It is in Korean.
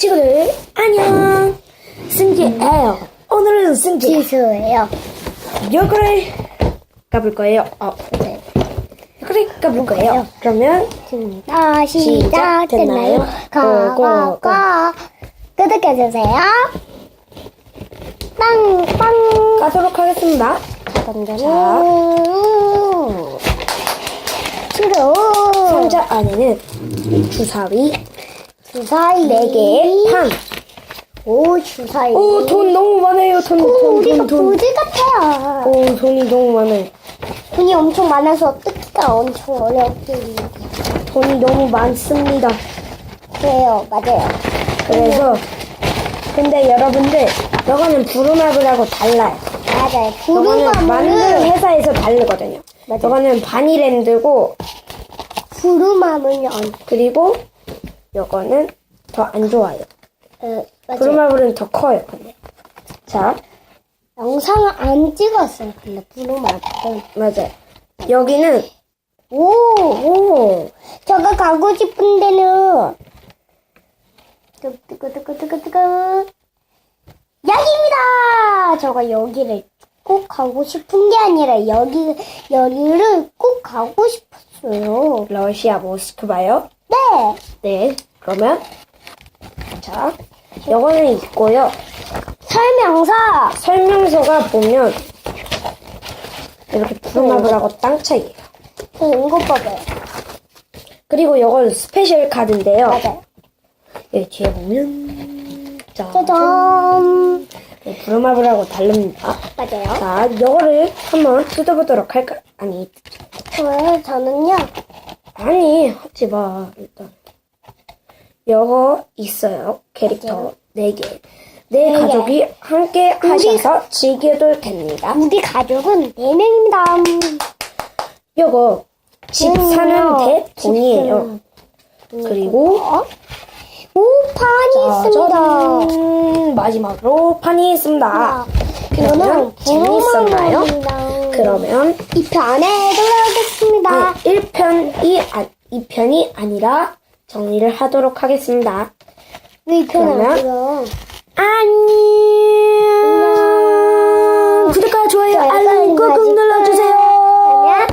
친구들 안녕. 승지예요. 오늘은 승지 지수예요. 요거를 까볼 거예요. 어, 네. 요거를 까볼 거예요. 그러면 다 시작됐나요? 시작. 고, 고, 고. 가가가 구독해주세요. 빵빵. 까도록 하겠습니다. 던져는 주로 상자 안에는 주사위 주사위 4개의 판 오 주사위 오, 돈 너무 많아요. 돈, 오, 돈, 우리가 돈, 돈. 부지 같아요. 오, 돈이 너무 많아요. 돈이 엄청 많아서 뜯기가 엄청 어렵긴 돈이 너무 많습니다. 해요. 맞아요. 그래서, 근데 여러분들, 이거는 부루마블하고 달라요. 맞아요. 이거는 만드는 부루마블은 회사에서 다르거든요. 맞아요. 이거는 바니랜드고, 부루마블은 안 그리고, 이거는 더 안 좋아요. 어, 맞아요. 부루마블은 더 커요, 근데. 자, 영상을 안 찍었어요. 근데 부루마블은 맞아요. 여기는, 오 오, 저가 가고 싶은 데는 뜨끄뜨끄뜨끄뜨끄 여기입니다. 저가 여기를 꼭 가고 싶은 게 아니라 여기 여기를 꼭 가고 싶었어요. 러시아 모스크바요. 네. 네, 그러면, 자, 이거는 있고요. 설명서. 설명서가 보면 이렇게 부루마블하고 땅 차이예요. 저 이거 봐봐요. 그리고 이건 스페셜 카드인데요. 맞아요. 여기 뒤에 보면 자, 짜잔. 네, 부루마블하고 다릅니다. 맞아요. 자, 이거를 한번 뜯어보도록 할까? 아니, 저, 저는요. 아니, 하지 마. 일단 이거 있어요. 캐릭터. 네 개. 네네 개. 가족이 함께 하셔서 즐겨도 됩니다. 우리 가족은 네 명입니다. 요거 집 음, 사는 데집 돈이에요. 그리고 어? 오, 판이 있습니다. 짜잔! 마지막으로 판이 있습니다. 아, 그러면? 부루마블입니다. 그러면 이 편에 들어가겠습니다. 1편이 아, 2편이 아니라 정리를 하도록 하겠습니다. 이 편은 그러면- 좋아요,